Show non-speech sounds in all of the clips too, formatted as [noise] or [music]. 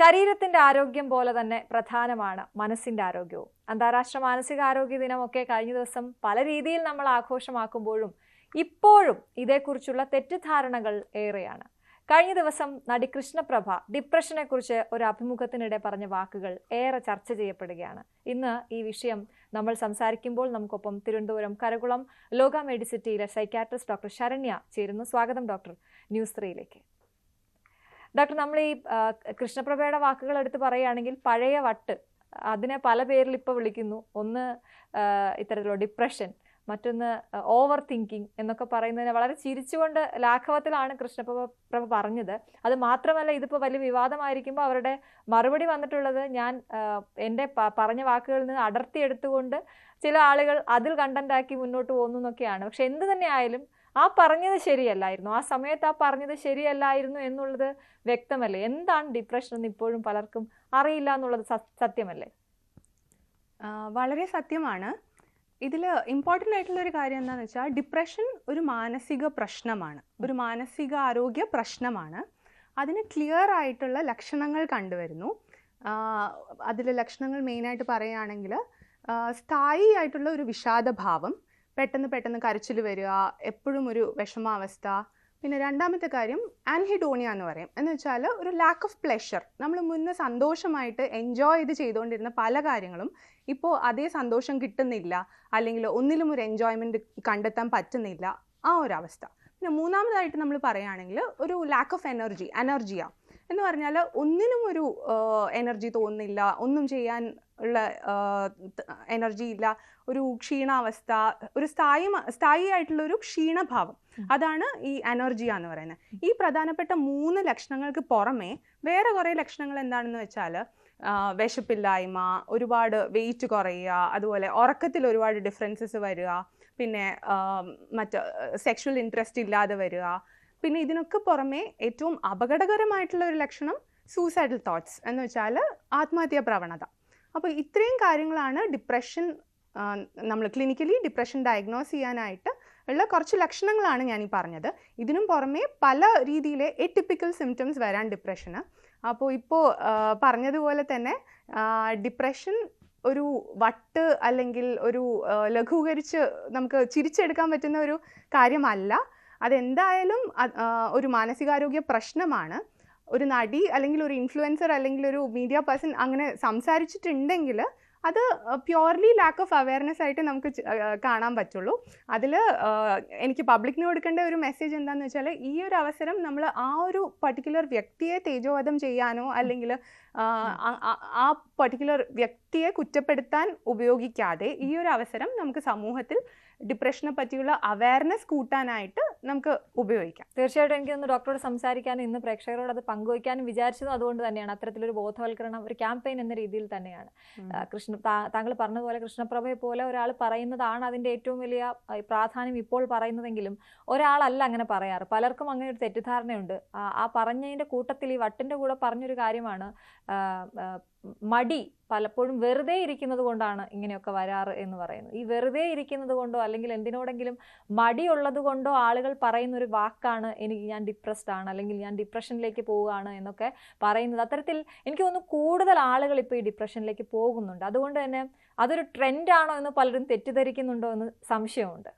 ശരീരത്തിന്റെ ആരോഗ്യം പോലെ തന്നെ പ്രധാനമാണ് മനസ്സിന്റെ ആരോഗ്യവും. അന്താരാഷ്ട്ര മാനസികാരോഗ്യ ദിനമൊക്കെ കഴിഞ്ഞ ദിവസം പല രീതിയിൽ നമ്മൾ ആഘോഷമാക്കുമ്പോഴും ഇപ്പോഴും ഇതേക്കുറിച്ചുള്ള തെറ്റിദ്ധാരണകൾ ഏറെയാണ്. കഴിഞ്ഞ ദിവസം നടി കൃഷ്ണപ്രഭ ഡിപ്രഷനെക്കുറിച്ച് ഒരു അഭിമുഖത്തിനിടെ പറഞ്ഞ വാക്കുകൾ ഏറെ ചർച്ച ചെയ്യപ്പെടുകയാണ്. ഇന്ന് ഈ വിഷയം നമ്മൾ സംസാരിക്കുമ്പോൾ നമുക്കൊപ്പം തിരുവനന്തപുരം കരകുളം ലോക മെഡിസിറ്റിയിലെ സൈക്കാട്രിസ്റ്റ് ഡോക്ടർ ശരണ്യ ചേരുന്നു. സ്വാഗതം ഡോക്ടർ. ന്യൂസ് ത്രീയിലേക്ക്. ഡോക്ടർ നമ്മൾ ഈ കൃഷ്ണപ്രഭയുടെ വാക്കുകൾ എടുത്ത് പറയുകയാണെങ്കിൽ പഴയ വട്ട് അതിനെ പല പേരിൽ ഇപ്പോൾ വിളിക്കുന്നു. ഒന്ന് ഇത്തരത്തിലോ ഇത്തരത്തിലുള്ള ഡിപ്രഷൻ മറ്റൊന്ന് ഓവർ തിങ്കിങ് എന്നൊക്കെ പറയുന്നതിനെ വളരെ ചിരിച്ചുകൊണ്ട് ലാഘവത്തിലാണ് കൃഷ്ണപ്രഭ പ്രഭ പറഞ്ഞത്. അത് മാത്രമല്ല ഇതിപ്പോൾ വലിയ വിവാദമായിരിക്കുമ്പോൾ അവരുടെ മറുപടി വന്നിട്ടുള്ളത് ഞാൻ എന്റെ പറഞ്ഞ വാക്കുകളിൽ നിന്ന് അടർത്തിയെടുത്തുകൊണ്ട് ചില ആളുകൾ അതിൽ കണ്ടന്റാക്കി മുന്നോട്ട് പോകുന്നു എന്നൊക്കെയാണ്. പക്ഷെ എന്ത് തന്നെ ആയാലും ആ പറഞ്ഞത് ശരിയല്ലായിരുന്നു. ആ സമയത്ത് ആ പറഞ്ഞത് ശരിയല്ലായിരുന്നു എന്നുള്ളത് വ്യക്തമല്ലേ? എന്താണ് ഡിപ്രഷൻ എന്ന് ഇപ്പോഴും പലർക്കും അറിയില്ല എന്നുള്ളത് സത്യമല്ലേ? വളരെ സത്യമാണ്. ഇതിൽ ഇമ്പോർട്ടന്റ് ആയിട്ടുള്ള ഒരു കാര്യം എന്താണെന്ന് വെച്ചാൽ ഡിപ്രഷൻ ഒരു മാനസിക പ്രശ്നമാണ്. ഒരു മാനസിക ആരോഗ്യ പ്രശ്നമാണ്. അതിന് ക്ലിയർ ആയിട്ടുള്ള ലക്ഷണങ്ങൾ കണ്ടുവരുന്നു. അതിലെ ലക്ഷണങ്ങൾ മെയിനായിട്ട് പറയുകയാണെങ്കിൽ സ്ഥായി ആയിട്ടുള്ള ഒരു വിഷാദഭാവം പെട്ടെന്ന് പെട്ടെന്ന് കരച്ചിൽ വരിക എപ്പോഴും ഒരു വിഷമാവസ്ഥ. പിന്നെ രണ്ടാമത്തെ കാര്യം ആൻഹിഡോണിയ എന്ന് പറയും. എന്ന് വെച്ചാൽ ഒരു ലാക്ക് ഓഫ് പ്ലഷർ നമ്മൾ മുന്നേ സന്തോഷമായിട്ട് എൻജോയ് ചെയ്ത് ചെയ്തുകൊണ്ടിരുന്ന പല കാര്യങ്ങളും ഇപ്പോൾ അതേ സന്തോഷം കിട്ടുന്നില്ല. അല്ലെങ്കിൽ ഒന്നിലും ഒരു എൻജോയ്മെന്റ് കണ്ടെത്താൻ പറ്റുന്നില്ല. ആ ഒരു അവസ്ഥ. പിന്നെ മൂന്നാമതായിട്ട് നമ്മൾ പറയുകയാണെങ്കിൽ ഒരു ലാക്ക് ഓഫ് എനർജി അനർജിയ എന്ന് പറഞ്ഞാൽ ഒന്നിനും ഒരു എനർജി തോന്നുന്നില്ല. ഒന്നും ചെയ്യാൻ ഉള്ള എനർജി ഇല്ല. ഒരു ക്ഷീണാവസ്ഥ ഒരു സ്ഥായി സ്ഥായി ആയിട്ടുള്ള ഒരു ക്ഷീണഭാവം അതാണ് ഈ അനർജിയ എന്ന് പറയുന്നത് ഈ പ്രധാനപ്പെട്ട മൂന്ന് ലക്ഷണങ്ങൾക്ക് പുറമേ വേറെ കുറേ ലക്ഷണങ്ങൾ എന്താണെന്ന് വെച്ചാൽ വിശപ്പില്ലായ്മ ഒരുപാട് വെയിറ്റ് കുറയുക അതുപോലെ ഉറക്കത്തിൽ ഒരുപാട് ഡിഫറൻസസ് വരിക പിന്നെ മറ്റ് സെക്ഷൽ ഇൻട്രസ്റ്റ് ഇല്ലാതെ വരിക പിന്നെ ഇതിനൊക്കെ പുറമെ ഏറ്റവും അപകടകരമായിട്ടുള്ള ഒരു ലക്ഷണം സൂസൈഡൽ തോട്ട്സ് എന്ന് വെച്ചാൽ ആത്മഹത്യാ പ്രവണത. അപ്പോൾ ഇത്രയും കാര്യങ്ങളാണ് ഡിപ്രഷൻ നമ്മൾ ക്ലിനിക്കലി ഡിപ്രഷൻ ഡയഗ്നോസ് ചെയ്യാനായിട്ട് ഉള്ള കുറച്ച് ലക്ഷണങ്ങളാണ് ഞാൻ ഈ പറഞ്ഞത്. ഇതിനും പുറമേ പല രീതിയിലെ എറ്റിപ്പിക്കൽ സിംറ്റംസ് വരാൻ ഡിപ്രഷന് അപ്പോൾ ഇപ്പോൾ പറഞ്ഞതുപോലെ തന്നെ ഡിപ്രഷൻ ഒരു വട്ട് അല്ലെങ്കിൽ ഒരു ലഘൂകരിച്ച് നമുക്ക് ചിരിച്ചെടുക്കാൻ പറ്റുന്ന ഒരു കാര്യമല്ല. അതെന്തായാലും ഒരു മാനസികാരോഗ്യ പ്രശ്നമാണ്. ഒരു നടി അല്ലെങ്കിൽ ഒരു ഇൻഫ്ലുവൻസർ അല്ലെങ്കിൽ ഒരു മീഡിയ പേഴ്സൺ അങ്ങനെ സംസാരിച്ചിട്ടുണ്ടെങ്കിൽ അത് പ്യുവർലി ലാക്ക് ഓഫ് അവയർനെസ് ആയിട്ട് നമുക്ക് കാണാൻ പറ്റുള്ളൂ. അതിൽ എനിക്ക് പബ്ലിക്കിന് കൊടുക്കേണ്ട ഒരു മെസ്സേജ് എന്താണെന്ന് വെച്ചാൽ ഈ ഒരു അവസരം നമ്മൾ ആ ഒരു പർട്ടിക്കുലർ വ്യക്തിയെ തേജോവധം ചെയ്യാനോ അല്ലെങ്കിൽ ആ പർട്ടിക്കുലർ വ്യക്തിയെ കുറ്റപ്പെടുത്താൻ ഉപയോഗിക്കാതെ ഈ ഒരു അവസരം നമുക്ക് സമൂഹത്തിൽ ഡിപ്രഷനെ പറ്റിയുള്ള അവയർനെസ് കൂട്ടാനായിട്ട് നമുക്ക് ഉപയോഗിക്കാം. തീർച്ചയായിട്ടും എനിക്കൊന്ന് ഡോക്ടറോട് സംസാരിക്കാനും ഇന്ന് പ്രേക്ഷകരോട് അത് പങ്കുവയ്ക്കാനും വിചാരിച്ചതും അതുകൊണ്ട് തന്നെയാണ്. അത്തരത്തിലൊരു ബോധവൽക്കരണം ഒരു ക്യാമ്പയിൻ എന്ന രീതിയിൽ തന്നെയാണ്. കൃഷ്ണ താങ്കൾ പറഞ്ഞതുപോലെ കൃഷ്ണപ്രഭയെ പോലെ ഒരാൾ പറയുന്നതാണ് അതിന്റെ ഏറ്റവും വലിയ പ്രാധാന്യം ഇപ്പോൾ പറയുന്നതെങ്കിലും ഒരാളല്ല അങ്ങനെ പറയാറ്. പലർക്കും അങ്ങനെ ഒരു തെറ്റിദ്ധാരണയുണ്ട്. ആ, പറഞ്ഞതിന്റെ പറഞ്ഞതിന്റെ കൂട്ടത്തിൽ ഈ വട്ടിന്റെ കൂടെ പറഞ്ഞൊരു കാര്യമാണ് മടി പലപ്പോഴും വെറുതെ ഇരിക്കുന്നത് കൊണ്ടാണ് ഇങ്ങനെയൊക്കെ വരാറ് എന്ന് പറയുന്നത്. ഈ വെറുതെ ഇരിക്കുന്നത് കൊണ്ടോ അല്ലെങ്കിൽ എന്തിനോടെങ്കിലും മടിയുള്ളത് കൊണ്ടോ ആളുകൾ പറയുന്ന ഒരു വാക്കാണ് എനിക്ക് ഞാൻ ഡിപ്രസ്ഡ് ആണ് അല്ലെങ്കിൽ ഞാൻ ഡിപ്രഷനിലേക്ക് പോവുകയാണ് എന്നൊക്കെ പറയുന്നത്. അത്തരത്തിൽ എനിക്ക് തോന്നുന്നു കൂടുതൽ ആളുകൾ ഇപ്പോൾ ഈ ഡിപ്രഷനിലേക്ക് പോകുന്നുണ്ട്. അതുകൊണ്ട് തന്നെ അതൊരു ട്രെൻഡാണോ എന്ന് പലരും തെറ്റിദ്ധരിക്കുന്നുണ്ടോ എന്ന് സംശയമുണ്ട്.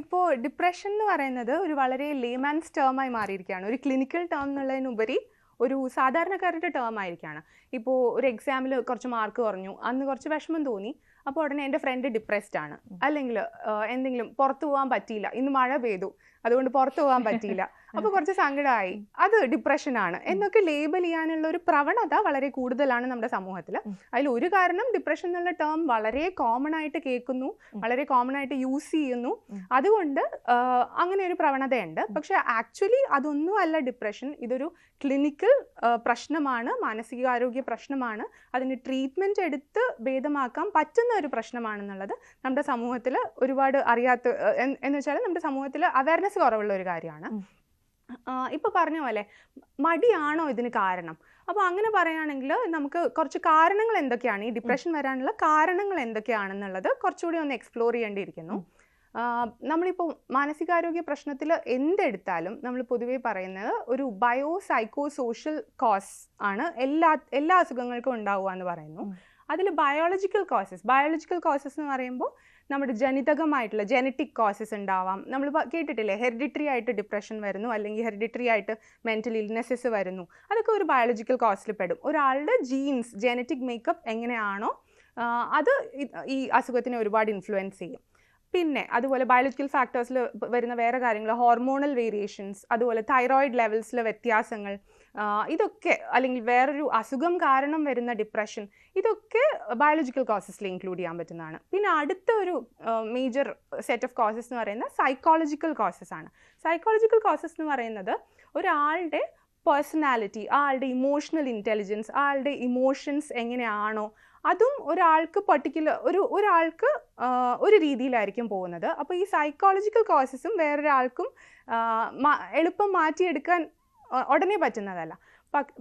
ഇപ്പോൾ ഡിപ്രഷൻ എന്ന് പറയുന്നത് ഒരു വളരെ ലേമാൻസ് ടേമായി മാറിയിരിക്കുകയാണ്. ഒരു ക്ലിനിക്കൽ ടേം എന്നുള്ളതിനുപരി ഒരു സാധാരണക്കാരുടെ ടേം ആയിരിക്കുകയാണ് ഇപ്പോൾ ഒരു എക്സാമിൽ കുറച്ച് മാർക്ക് കുറഞ്ഞു. അന്ന് കുറച്ച് വിഷമം തോന്നി. അപ്പോൾ ഉടനെ എന്റെ ഫ്രണ്ട് ഡിപ്രസ്ഡ് ആണ്. അല്ലെങ്കിൽ എന്തെങ്കിലും പുറത്തു പോകാൻ പറ്റിയില്ല. ഇന്ന് മഴ പെയ്തു. അതുകൊണ്ട് പുറത്തു പോകാൻ പറ്റിയില്ല. അപ്പോൾ കുറച്ച് സങ്കടമായി അത് ഡിപ്രഷനാണ് എന്നൊക്കെ ലേബൽ ചെയ്യാനുള്ള ഒരു പ്രവണത വളരെ കൂടുതലാണ് നമ്മുടെ സമൂഹത്തിൽ അതിൽ ഒരു കാരണം ഡിപ്രഷൻ എന്നുള്ള ടേം വളരെ കോമൺ ആയിട്ട് കേൾക്കുന്നു വളരെ കോമൺ ആയിട്ട് യൂസ് ചെയ്യുന്നു. അതുകൊണ്ട് അങ്ങനെ ഒരു പ്രവണതയുണ്ട്. പക്ഷെ ആക്ച്വലി അതൊന്നും അല്ല ഡിപ്രഷൻ ഇതൊരു ക്ലിനിക്കൽ പ്രശ്നമാണ് മാനസികാരോഗ്യ പ്രശ്നമാണ്. അതിന് ട്രീറ്റ്മെന്റ് എടുത്ത് ഭേദമാക്കാൻ പറ്റുന്ന ഒരു പ്രശ്നമാണെന്നുള്ളത് നമ്മുടെ സമൂഹത്തിൽ ഒരുപാട് അറിയാത്ത എന്ന് വെച്ചാൽ നമ്മുടെ സമൂഹത്തിൽ അവയർനെസ് കുറവുള്ള ഒരു കാര്യമാണ്. ഇപ്പോൾ പറഞ്ഞ പോലെ മടിയാണോ ഇതിന് കാരണം? അപ്പോൾ അങ്ങനെ പറയുകയാണെങ്കിൽ നമുക്ക് കുറച്ച് കാരണങ്ങൾ എന്തൊക്കെയാണ്? ഈ ഡിപ്രഷൻ വരാനുള്ള കാരണങ്ങൾ എന്തൊക്കെയാണെന്നുള്ളത് കുറച്ചുകൂടി ഒന്ന് എക്സ്പ്ലോർ ചെയ്യേണ്ടിയിരിക്കുന്നു. നമ്മളിപ്പോൾ മാനസികാരോഗ്യ പ്രശ്നത്തിൽ എന്തെടുത്താലും നമ്മൾ പൊതുവേ പറയുന്നത് ഒരു ബയോ സൈക്കോ സോഷ്യൽ കോസ് ആണ് എല്ലാ എല്ലാ അസുഖങ്ങൾക്കും ഉണ്ടാവുക എന്ന് പറയുന്നു. അതിൽ ബയോളജിക്കൽ കോസസ് ബയോളജിക്കൽ കോസസ് എന്ന് പറയുമ്പോൾ നമ്മുടെ ജനിതകമായിട്ടുള്ള ജനറ്റിക് കോസസ് ഉണ്ടാവാം. നമ്മൾ കേട്ടിട്ടില്ലേ? ഹെറിഡിറ്ററി ആയിട്ട് ഡിപ്രഷൻ വരുന്നു അല്ലെങ്കിൽ ഹെറിഡിറ്ററി ആയിട്ട് മെന്റൽ ഇൽനെസ്സസ് വരുന്നു. അതൊക്കെ ഒരു ബയോളജിക്കൽ കോസ്റ്റിൽ പെടും. ഒരാളുടെ ജീൻസ് ജനറ്റിക് മേക്കപ്പ് എങ്ങനെയാണോ അത് ഈ അസുഖത്തിനെ ഒരുപാട് ഇൻഫ്ലുവൻസ് ചെയ്യും. പിന്നെ അതുപോലെ ബയോളജിക്കൽ ഫാക്ടേഴ്സിൽ വരുന്ന വേറെ കാര്യങ്ങൾ ഹോർമോണൽ വേരിയേഷൻസ് അതുപോലെ തൈറോയിഡ് ലെവൽസിലെ വ്യത്യാസങ്ങൾ ഇതൊക്കെ അല്ലെങ്കിൽ വേറൊരു അസുഖം കാരണം വരുന്ന ഡിപ്രഷൻ ഇതൊക്കെ ബയോളജിക്കൽ കോസസിൽ ഇൻക്ലൂഡ് ചെയ്യാൻ പറ്റുന്നതാണ്. പിന്നെ അടുത്ത ഒരു മേജർ സെറ്റ് ഓഫ് കോസസ് എന്ന് പറയുന്നത് സൈക്കോളജിക്കൽ കോസസ് ആണ്. സൈക്കോളജിക്കൽ കോസസ് എന്ന് പറയുന്നത് ഒരാളുടെ പേഴ്സണാലിറ്റി ആളുടെ ഇമോഷണൽ ഇന്റലിജൻസ് ആളുടെ ഇമോഷൻസ് എങ്ങനെയാണോ അതും ഒരാൾക്ക് പർട്ടിക്കുലർ ഒരു ഒരാൾക്ക് ഒരു രീതിയിലായിരിക്കും പോകുന്നത്. അപ്പോൾ ഈ സൈക്കോളജിക്കൽ കോസസും വേറൊരാൾക്കും എളുപ്പം മാറ്റിയെടുക്കാൻ ഉടനെ പറ്റുന്നതല്ല.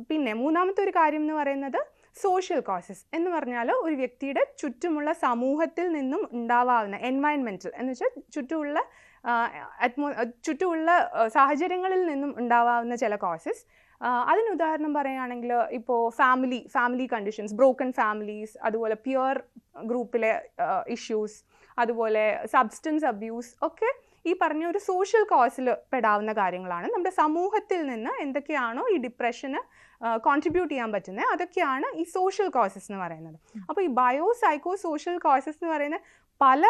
പിന്നെ മൂന്നാമത്തെ ഒരു കാര്യം എന്ന് പറയുന്നത് സോഷ്യൽ കോസസ് എന്ന് പറഞ്ഞാൽ ഒരു വ്യക്തിയുടെ ചുറ്റുമുള്ള സമൂഹത്തിൽ നിന്നും ഉണ്ടാവാവുന്ന എൻവയൺമെന്റൽ എന്ന് വെച്ചാൽ ചുറ്റുമുള്ള അറ്റ്മോ ചുറ്റുമുള്ള സാഹചര്യങ്ങളിൽ നിന്നും ഉണ്ടാവാവുന്ന ചില കോസസ് അതിന് ഉദാഹരണം പറയുകയാണെങ്കിൽ ഇപ്പോൾ family family conditions broken families അതുപോലെ പ്യുവർ ഗ്രൂപ്പിലെ ഇഷ്യൂസ് അതുപോലെ സബ്സ്റ്റൻസ് അബ്യൂസ് ഒക്കെ ഈ പറഞ്ഞ ഒരു സോഷ്യൽ കോസിൽ പെടാവുന്ന കാര്യങ്ങളാണ്. നമ്മുടെ സമൂഹത്തിൽ നിന്ന് എന്തൊക്കെയാണോ ഈ ഡിപ്രഷന് കോൺട്രിബ്യൂട്ട് ചെയ്യാൻ പറ്റുന്നത് അതൊക്കെയാണ് ഈ സോഷ്യൽ കോസസ് എന്ന് പറയുന്നത്. അപ്പോൾ ഈ ബയോ സൈക്കോ സോഷ്യൽ കോസസ് എന്ന് പറയുന്ന പല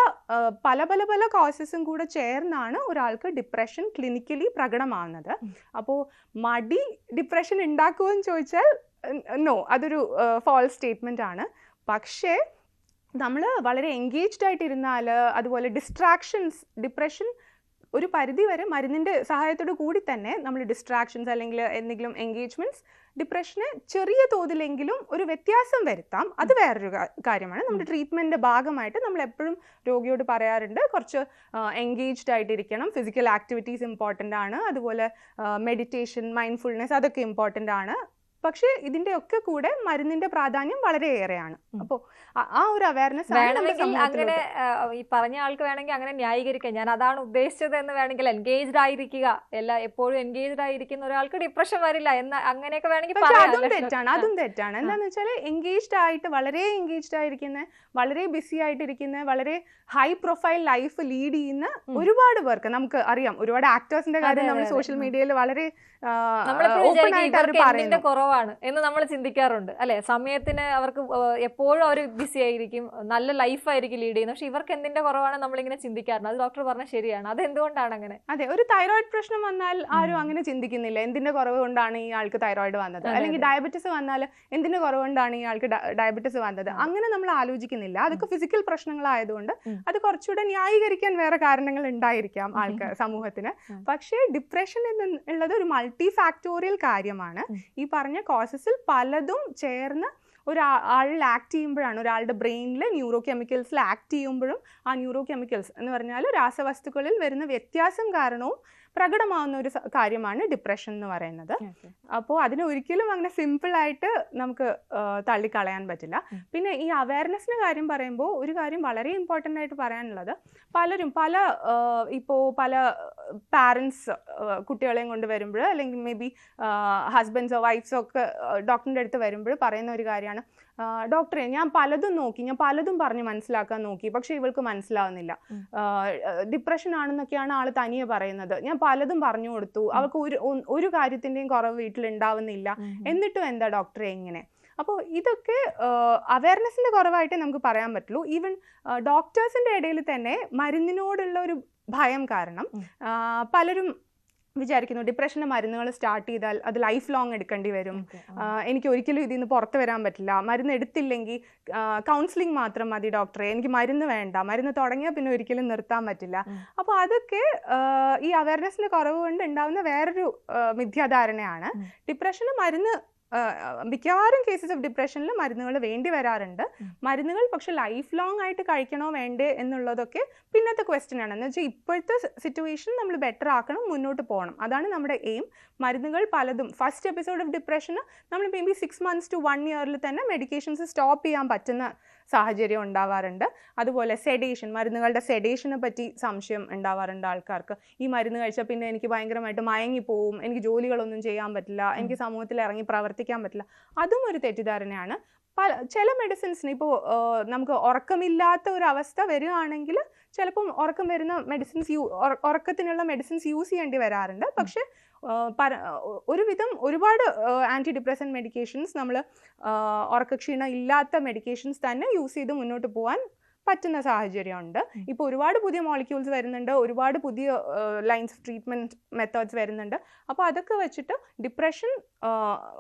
പല പല പല കോസസും കൂടെ ചേർന്നാണ് ഒരാൾക്ക് ഡിപ്രഷൻ ക്ലിനിക്കലി പ്രകടമാവുന്നത്. അപ്പോൾ മടി ഡിപ്രഷൻ ഉണ്ടാക്കുമെന്ന് ചോദിച്ചാൽ നോ അതൊരു ഫോൾസ് സ്റ്റേറ്റ്മെന്റ് ആണ്. പക്ഷേ നമ്മൾ വളരെ എൻഗേജ്ഡ് ആയിട്ടിരുന്നാൽ അതുപോലെ ഡിസ്ട്രാക്ഷൻസ് ഡിപ്രഷൻ ഒരു പരിധി വരെ മരുന്നിന്റെ സഹായത്തോടു കൂടി തന്നെ നമ്മൾ ഡിസ്ട്രാക്ഷൻസ് അല്ലെങ്കിൽ എന്തെങ്കിലും എൻഗേജ്മെന്റ്സ് ഡിപ്രഷന് ചെറിയ തോതിലെങ്കിലും ഒരു വ്യത്യാസം വരുത്താം. അത് വേറൊരു കാര്യമാണ്. നമ്മുടെ ട്രീറ്റ്മെന്റിന്റെ ഭാഗമായിട്ട് നമ്മൾ എപ്പോഴും രോഗിയോട് പറയാറുണ്ട് കുറച്ച് എൻഗേജ്ഡ് ആയിട്ടിരിക്കണം. ഫിസിക്കൽ ആക്ടിവിറ്റീസ് ഇമ്പോർട്ടന്റ് ആണ്. അതുപോലെ മെഡിറ്റേഷൻ മൈൻഡ്ഫുൾനെസ് അതൊക്കെ ഇമ്പോർട്ടന്റ് ആണ്. പക്ഷേ ഇതിന്റെ ഒക്കെ കൂടെ മരുന്നിന്റെ പ്രാധാന്യം വളരെയേറെയാണ്. ഏറെയാണ് അപ്പോൾ ആ ഒരു അവയർനെസ് വേണമെങ്കിൽ അങ്ങനെ ഈ പറഞ്ഞ ആൾക്ക് വേണമെങ്കിൽ അങ്ങനെ ന്യായീകരിക്കാം. ഞാൻ അതാണ് ഉദ്ദേശിച്ചത് എന്ന് വേണമെങ്കിൽ എൻഗേജ്ഡ് ആയിരിക്കുക. എല്ലാ എപ്പോഴും എൻഗേജ്ഡ് ആയിരിക്കുന്ന ഒരാൾക്ക് ഡിപ്രഷൻ വരില്ല എന്ന അങ്ങനെയൊക്കെ വേണമെങ്കിൽ അതും തെറ്റാണ് അതും തെറ്റാണ്. എന്താന്ന് വെച്ചാൽ എൻഗേജ്ഡ് ആയിട്ട് വളരെ എൻഗേജ്ഡ് ആയിരിക്കുന്ന വളരെ ബിസി ആയിട്ടിരിക്കുന്ന വളരെ ഹൈ പ്രൊഫൈൽ ലൈഫ് ലീഡ് ചെയ്യുന്ന ഒരുപാട് പേർക്ക് നമുക്ക് അറിയാം. ഒരുപാട് ആക്ടേഴ്സിന്റെ കാര്യം നമ്മൾ സോഷ്യൽ. മീഡിയയിൽ വളരെ ഓപ്പൺ ആയിട്ട് അവർ പറയുന്നു. കുറവാണ് എന്ന് നമ്മൾ ചിന്തിക്കാറുണ്ട്. അല്ലെ? സമയത്തിന് അവർക്ക് എപ്പോഴും അവർ ബിസി ആയിരിക്കും. നല്ല ലൈഫായിരിക്കും ലീഡ് ചെയ്യുന്നത്. പക്ഷെ ഇവർക്ക് എന്തിന്റെ കുറവാണ് നമ്മളിങ്ങനെ ചിന്തിക്കാറുണ്ട് അത് ഡോക്ടർ പറഞ്ഞ ശരിയാണ്. അത് എന്തുകൊണ്ടാണ് അങ്ങനെ? അതെ. ഒരു തൈറോയിഡ് പ്രശ്നം വന്നാൽ ആരും അങ്ങനെ ചിന്തിക്കുന്നില്ല. എന്തിന്റെ കുറവ് കൊണ്ടാണ് ഈ ആൾക്ക് തൈറോയിഡ് വന്നത്? അല്ലെങ്കിൽ ഡയബറ്റീസ് വന്നാൽ എന്തിന്റെ കുറവ് കൊണ്ടാണ് ഈ ആൾക്ക് ഡയബറ്റിസ് വന്നത്? അങ്ങനെ നമ്മൾ ആലോചിക്കുന്നില്ല. അതൊക്കെ ഫിസിക്കൽ പ്രശ്നങ്ങളായതുകൊണ്ട്. അത് കുറച്ചുകൂടെ ന്യായീകരിക്കാൻ വേറെ കാരണങ്ങൾ ഉണ്ടായിരിക്കാം ആൾക്ക് സമൂഹത്തിന്. പക്ഷേ ഡിപ്രഷൻ എന്നുള്ളത് ഒരു മൾട്ടി ഫാക്ടോറിയൽ കാര്യമാണ് ഈ പറഞ്ഞ കോസസിൽ പലതും ചേർന്ന് ഒരാളിൽ ആക്ട് ചെയ്യുമ്പോഴാണ് ഒരാളുടെ ബ്രെയിനിൽ ന്യൂറോ കെമിക്കൽസിൽ ആക്ട് ചെയ്യുമ്പോഴും ആ ന്യൂറോ കെമിക്കൽസ് എന്ന് പറഞ്ഞാൽ രാസവസ്തുക്കളിൽ വരുന്ന വ്യത്യാസം കാരണവും പ്രകടമാവുന്ന ഒരു കാര്യമാണ് ഡിപ്രഷൻ എന്ന് പറയുന്നത്. അപ്പോൾ അതിനെ ഒരിക്കലും അങ്ങനെ സിമ്പിളായിട്ട് നമുക്ക് തള്ളിക്കളയാൻ പറ്റില്ല. പിന്നെ ഈ അവയർനെസ്സിന് കാര്യം പറയുമ്പോൾ ഒരു കാര്യം വളരെ ഇമ്പോർട്ടന്റ് ആയിട്ട് പറയാനുള്ളത് പലരും പല ഇപ്പോൾ പല പാരൻസ് കുട്ടികളെയും കൊണ്ട് വരുമ്പോൾ അല്ലെങ്കിൽ മേ ബി ഹസ്ബൻഡ്സോ വൈഫ്സോ ഒക്കെ ഡോക്ടറിന്റെ അടുത്ത് വരുമ്പോൾ പറയുന്ന ഒരു കാര്യമാണ്. ഡോക്ടറെ ഞാൻ പലതും നോക്കി ഞാൻ പലതും പറഞ്ഞ് മനസ്സിലാക്കാൻ നോക്കി പക്ഷെ ഇവൾക്ക് മനസ്സിലാവുന്നില്ല. ഡിപ്രഷൻ ആണെന്നൊക്കെയാണ് ആൾ തനിയെ പറയുന്നത്. ഞാൻ പലതും പറഞ്ഞു കൊടുത്തു. അവൾക്ക് ഒരു ഒരു കാര്യത്തിന്റെയും കുറവ് വീട്ടിൽ ഉണ്ടാവുന്നില്ല എന്നിട്ടും എന്താ ഡോക്ടറെ എങ്ങനെ അപ്പോൾ ഇതൊക്കെ അവയർനെസ്സിന്റെ കുറവായിട്ടേ നമുക്ക് പറയാൻ പറ്റുള്ളൂ. ഈവൻ ഡോക്ടേഴ്സിന്റെ ഇടയിൽ തന്നെ മരുന്നിനോടുള്ള ഒരു ഭയം കാരണം പലരും വിചാരിക്കുന്നു. ഡിപ്രഷന്റെ മരുന്നുകൾ സ്റ്റാർട്ട് ചെയ്താൽ അത് ലൈഫ് ലോങ് എടുക്കേണ്ടി വരും. എനിക്ക് ഒരിക്കലും ഇതിൽ നിന്ന് പുറത്ത് വരാൻ പറ്റില്ല. മരുന്ന് എടുത്തില്ലെങ്കിൽ കൗൺസിലിംഗ് മാത്രം മതി ഡോക്ടറെ എനിക്ക് മരുന്ന് വേണ്ട. മരുന്ന് തുടങ്ങിയാൽ പിന്നെ ഒരിക്കലും നിർത്താൻ പറ്റില്ല. അപ്പോൾ അതൊക്കെ ഈ അവയർനെസ്സിന്റെ കുറവ് കൊണ്ട് ഉണ്ടാകുന്ന വേറൊരു മിഥ്യാധാരണയാണ്. ഡിപ്രഷന് മരുന്ന് മിക്കവാറും കേസസ് ഓഫ് ഡിപ്രഷനിൽ മരുന്നുകൾ വേണ്ടി വരാറുണ്ട്. മരുന്നുകൾ പക്ഷെ ലൈഫ് ലോങ് ആയിട്ട് കഴിക്കണോ വേണ്ടേ എന്നുള്ളതൊക്കെ പിന്നത്തെ ക്വസ്റ്റ്യൻ ആണ്. എന്ന് വെച്ചാൽ ഇപ്പോഴത്തെ സിറ്റുവേഷൻ നമ്മൾ ബെറ്റർ ആക്കണം മുന്നോട്ട് പോകണം. അതാണ് നമ്മുടെ എയിം മരുന്നുകൾ പലതും. ഫസ്റ്റ് എപ്പിസോഡ് ഓഫ് ഡിപ്രഷന് നമ്മൾ maybe six months to one ഇയറിൽ തന്നെ മെഡിക്കേഷൻസ് സ്റ്റോപ്പ് ചെയ്യാൻ പറ്റുന്ന സാഹചര്യം ഉണ്ടാവാറുണ്ട്. അതുപോലെ സെഡേഷൻ മരുന്നുകളുടെ സെഡേഷനെ പറ്റി സംശയം ഉണ്ടാവാറുണ്ട് ആൾക്കാർക്ക്. ഈ മരുന്ന് കഴിച്ചാൽ പിന്നെ എനിക്ക് ഭയങ്കരമായിട്ട് മയങ്ങിപ്പോവും എനിക്ക് ജോലികളൊന്നും ചെയ്യാൻ പറ്റില്ല എനിക്ക് സമൂഹത്തിൽ ഇറങ്ങി പ്രവർത്തിക്കാൻ പറ്റില്ല. അതും ഒരു തെറ്റിദ്ധാരണയാണ്. പല ചില മെഡിസിൻസിന് ഇപ്പോൾ നമുക്ക് ഉറക്കമില്ലാത്ത ഒരു അവസ്ഥ വരികയാണെങ്കിൽ ചിലപ്പം ഉറക്കം വരുന്ന മെഡിസിൻസ് യൂ ഉറ- ഉറക്കത്തിനുള്ള മെഡിസിൻസ് യൂസ് ചെയ്യേണ്ടി വരാറുണ്ട്. പക്ഷെ പര- ഒരുവിധം ഒരുപാട് ആന്റി ഡിപ്രസൻ മെഡിക്കേഷൻസ് നമ്മൾ ഉറക്കക്ഷീണം ഇല്ലാത്ത മെഡിക്കേഷൻസ് തന്നെ യൂസ് ചെയ്ത് മുന്നോട്ട് പോകാൻ പറ്റുന്ന സാഹചര്യമുണ്ട്. ഇപ്പോൾ ഒരുപാട് പുതിയ മോളിക്യൂൾസ് വരുന്നുണ്ട് ഒരുപാട് പുതിയ ലൈൻസ് ഓഫ് ട്രീറ്റ്മെന്റ് മെത്തേഡ്സ് വരുന്നുണ്ട്. അപ്പോൾ അതൊക്കെ വെച്ചിട്ട് ഡിപ്രഷൻ